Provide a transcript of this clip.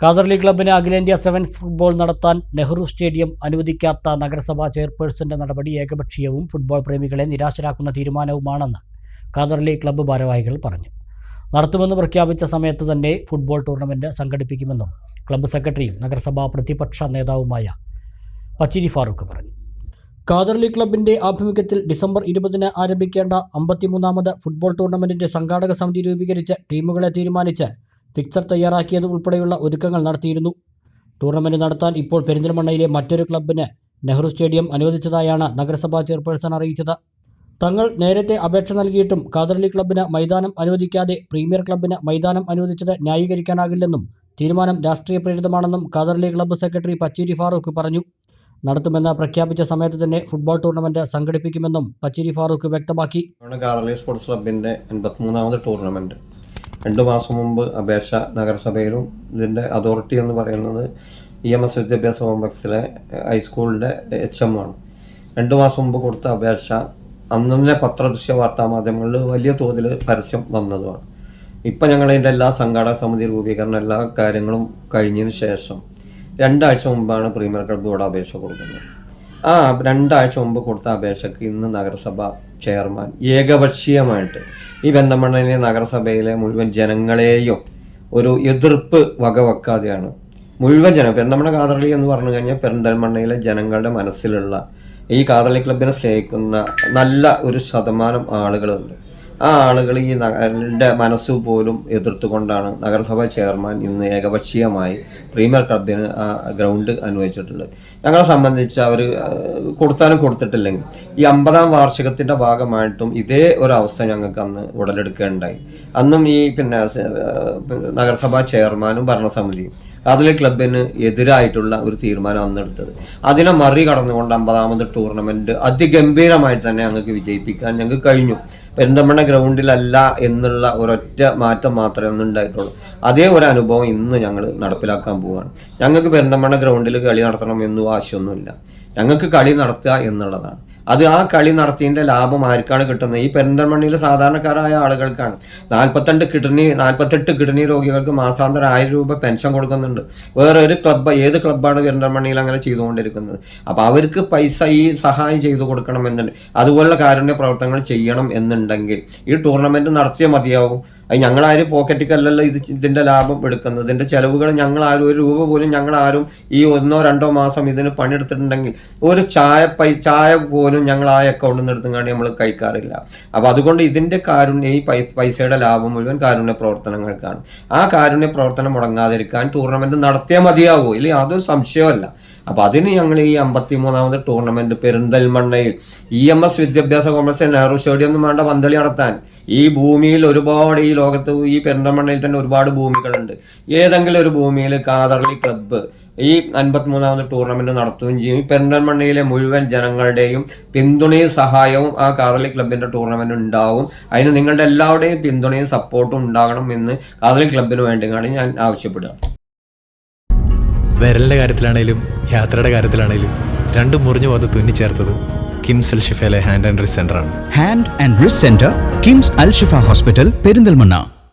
കാതർലി ക്ലബിന് അഖിലേന്ത്യാ sevens football നടത്താൻ നെഹ്റു സ്റ്റേഡിയം അനുവദിക്കാത്ത നഗരസഭാ ചെയർപേഴ്സന്റെ നടപടി ഏകപക്ഷീയവും ഫുട്ബോൾ പ്രേമികളെ നിരാശരാക്കുന്ന തീരുമാനവുമാണെന്ന് കാതർലി ക്ലബ്ബ് ഭാരവാഹികൾ പറഞ്ഞു. നടത്തുമെന്ന് പ്രഖ്യാപിച്ച സമയത്ത് തന്നെ ഫുട്ബോൾ ടൂർണമെന്റ് സംഘടിപ്പിക്കുമെന്നും ക്ലബ്ബ് സെക്രട്ടറിയും നഗരസഭാ പ്രതിപക്ഷ നേതാവുമായ പച്ചിരി ഫാറൂഖ് പറഞ്ഞു. കാതർലി ക്ലബിന്റെ ആഭിമുഖ്യത്തിൽ ഡിസംബർ ഇരുപതിന് ആരംഭിക്കേണ്ട അമ്പത്തിമൂന്നാമത് ഫുട്ബോൾ ടൂർണമെന്റിന്റെ സംഘാടക സമിതി രൂപീകരിച്ച് ടീമുകളെ തീരുമാനിച്ച് ഫിക്സർ തയ്യാറാക്കിയത് ഉൾപ്പെടെയുള്ള ഒരുക്കങ്ങൾ നടത്തിയിരുന്നു. ടൂർണമെന്റ് നടത്താൻ ഇപ്പോൾ പെരിന്തൽമണ്ണയിലെ മറ്റൊരു ക്ലബിന് നെഹ്റു സ്റ്റേഡിയം അനുവദിച്ചതായാണ് നഗരസഭാ ചെയർപേഴ്സൺ അറിയിച്ചത്. തങ്ങൾ നേരത്തെ അപേക്ഷ നൽകിയിട്ടും കാതർലി ക്ലബിന് മൈതാനം അനുവദിക്കാതെ പ്രീമിയർ ക്ലബിന് മൈതാനം അനുവദിച്ചത് ന്യായീകരിക്കാനാകില്ലെന്നും തീരുമാനം രാഷ്ട്രീയ പ്രേരിതമാണെന്നും കാതർലി ക്ലബ്ബ് സെക്രട്ടറി പച്ചേരി ഫാറൂഖ് പറഞ്ഞു. നടത്തുമെന്ന് പ്രഖ്യാപിച്ച സമയത്ത് തന്നെ ഫുട്ബോൾ ടൂർണമെന്റ് സംഘടിപ്പിക്കുമെന്നും പച്ചേരി ഫാറൂഖ് വ്യക്തമാക്കി. കാതർലി സ്പോർട്സ് ക്ലബിന്റെ എൺപത്തിമൂന്നാമത് ടൂർണമെന്റ് രണ്ട് മാസം മുമ്പ് അപേക്ഷ നഗരസഭയിലും ഇതിന്റെ അതോറിറ്റി എന്ന് പറയുന്നത് ഇ എം എസ് വിദ്യാഭ്യാസ കോംപ്ലക്സിലെ ഹൈസ്കൂളിന്റെ എച്ച് എം ആണ്. രണ്ട് മാസം മുമ്പ് കൊടുത്ത അപേക്ഷ അന്നെ പത്രദൃശ്യ വാർത്താ മാധ്യമങ്ങളിൽ വലിയ തോതിൽ പരസ്യം വന്നതുമാണ്. ഇപ്പം ഞങ്ങളതിന്റെ എല്ലാ സംഘാടക സമിതി രൂപീകരണം എല്ലാ കാര്യങ്ങളും കഴിഞ്ഞതിന് ശേഷം രണ്ടാഴ്ച മുമ്പാണ് പ്രീമിയർ ക്ലബ്ബ് ഇവിടെ അപേക്ഷ കൊടുക്കുന്നത്. ആ രണ്ടാഴ്ച മുമ്പ് കൊടുത്ത അപേക്ഷയ്ക്ക് ഇന്ന് നഗരസഭ ചെയർമാൻ ഏകപക്ഷീയമായിട്ട് ഈ ബന്ധമണ്ണിലെ നഗരസഭയിലെ മുഴുവൻ ജനങ്ങളെയും ഒരു എതിർപ്പ് വകവെക്കാതെയാണ് മുഴുവൻ ജനം പെരുന്തമണ്ണ കാതറളി എന്ന് പറഞ്ഞു കഴിഞ്ഞാൽ പെരുന്തൽമണ്ണയിലെ ജനങ്ങളുടെ മനസ്സിലുള്ള ഈ കാതറളി ക്ലബിനെ സ്നേഹിക്കുന്ന നല്ല ഒരു ശതമാനം ആളുകളുണ്ട്. ആ ആളുകൾ ഈ നഗരന്റെ മനസ്സ് പോലും എതിർത്തുകൊണ്ടാണ് നഗരസഭാ ചെയർമാൻ ഇന്ന് ഏകപക്ഷീയമായി പ്രീമിയർ ക്ലബിന് ആ ഗ്രൗണ്ട് അനുവദിച്ചിട്ടുള്ളത്. ഞങ്ങളെ സംബന്ധിച്ച് അവർ കൊടുത്താലും കൊടുത്തിട്ടില്ലെങ്കിൽ ഈ അമ്പതാം വാർഷികത്തിന്റെ ഭാഗമായിട്ടും ഇതേ ഒരു ഞങ്ങൾക്ക് അന്ന് ഉടലെടുക്കുകയുണ്ടായി അന്നും ഈ പിന്നെ നഗരസഭാ ചെയർമാനും ഭരണസമിതിയും അതിലെ ക്ലബിന് എതിരായിട്ടുള്ള ഒരു തീരുമാനം അന്ന് എടുത്തത്. അതിനെ മറികടന്നുകൊണ്ട് അമ്പതാമത് ടൂർണമെന്റ് അതിഗംഭീരമായിട്ട് തന്നെ ഞങ്ങൾക്ക് വിജയിപ്പിക്കാൻ ഞങ്ങൾക്ക് കഴിഞ്ഞു. പെരിന്തമണ്ണ ഗ്രൗണ്ടിലല്ല എന്നുള്ള ഒരൊറ്റ മാറ്റം മാത്രമേ അന്ന് ഉണ്ടായിട്ടുള്ളൂ. അതേ ഒരു അനുഭവം ഇന്ന് ഞങ്ങൾ നടപ്പിലാക്കാൻ പോവുകയാണ് ഞങ്ങൾക്ക് പെരിന്തമണ്ണ ഗ്രൗണ്ടിൽ കളി നടത്തണം എന്നും ആവശ്യമൊന്നുമില്ല ഞങ്ങൾക്ക് കളി നടത്തുക എന്നുള്ളതാണ്. അത് ആ കളി നടത്തിയതിന്റെ ലാഭം ആർക്കാണ് കിട്ടുന്നത്? ഈ പെരിന്തൽമണ്ണിയിലെ സാധാരണക്കാരായ ആളുകൾക്കാണ്. നാൽപ്പത്തെട്ട് കിഡ്നി നാൽപ്പത്തെട്ട് കിഡ്നി രോഗികൾക്ക് മാസാന്തരം ആയിരം രൂപ പെൻഷൻ കൊടുക്കുന്നുണ്ട്. വേറെ ഒരു ക്ലബ്ബ് ഏത് ക്ലബ്ബാണ് പെരിന്തൽമണ്ണിയിൽ അങ്ങനെ ചെയ്തുകൊണ്ടിരിക്കുന്നത്? അപ്പൊ അവർക്ക് പൈസ ഈ സഹായം ചെയ്തു കൊടുക്കണം എന്നുണ്ട് അതുപോലുള്ള കാരുണ്യ പ്രവർത്തനങ്ങൾ ചെയ്യണം എന്നുണ്ടെങ്കിൽ ഈ ടൂർണമെന്റ് നടത്തിയാൽ മതിയാവും. അത് ഞങ്ങളാരും പോക്കറ്റിക്കല്ലല്ലോ ഇത് ഇതിന്റെ ലാഭം എടുക്കുന്നത്. ഇതിന്റെ ചെലവുകൾ ഞങ്ങൾ ആരും ഒരു രൂപ പോലും ഞങ്ങൾ ആരും ഈ ഒന്നോ രണ്ടോ മാസം ഇതിന് പണിയെടുത്തിട്ടുണ്ടെങ്കിൽ ഒരു ചായ പൈ ചായ പോലും ഞങ്ങൾ ആ അക്കൗണ്ടിൽ നിന്ന് എടുത്തുകൊണ്ട് നമ്മൾ കഴിക്കാറില്ല അപ്പോൾ അതുകൊണ്ട് ഇതിന്റെ കാരുണ്യ ഈ പൈസയുടെ ലാഭം മുഴുവൻ കാരുണ്യ പ്രവർത്തനങ്ങൾക്കാണ്. ആ കാരുണ്യ പ്രവർത്തനം മുടങ്ങാതിരിക്കാൻ ടൂർണമെന്റ് നടത്തിയേ മതിയാവൂ. ഇല്ലെങ്കിൽ യാതൊരു സംശയമല്ല അപ്പൊ അതിന് ഞങ്ങൾ ഈ അമ്പത്തി മൂന്നാമത് ടൂർണമെന്റ് പെരിന്തൽമണ്ണയിൽ ഇ എം എസ് വിദ്യാഭ്യാസ കോംപ്ലക്സ് നെഹ്റു സ്റ്റേഡിയം ഒന്നും വേണ്ട പന്തളി നടത്താൻ ഈ ഭൂമിയിൽ ഒരുപാട് ഈ ലോകത്ത് ഈ പെരിന്തൽമണ്ണയിൽ തന്നെ ഒരുപാട് ഭൂമികളുണ്ട്. ഏതെങ്കിലും ഒരു ഭൂമിയിൽ കാതർലി ക്ലബ്ബ് ഈ അൻപത്തിമൂന്നാമത് ടൂർണമെന്റ് നടത്തുകയും ചെയ്യും. പെരിന്തൽമണ്ണയിലെ മുഴുവൻ ജനങ്ങളുടെയും പിന്തുണയും സഹായവും ആ കാതലി ക്ലബിന്റെ ടൂർണമെന്റ് ഉണ്ടാവും. അതിന് നിങ്ങളുടെ എല്ലാവരുടെയും പിന്തുണയും സപ്പോർട്ടും ഉണ്ടാകണം എന്ന് കാതലി ക്ലബിന് വേണ്ടിയാണ് ഞാൻ ആവശ്യപ്പെടുക. വിരലിന്റെ കാര്യത്തിലാണേലും യാത്രയുടെ കാര്യത്തിലാണേലും രണ്ടും മുറിഞ്ഞു പോകാതെ തുന്നിച്ചേർത്തത് KIMS Al hand and wrist ആണ്. Hand and wrist centre KIMS Al Shifa hospital Perinthalmanna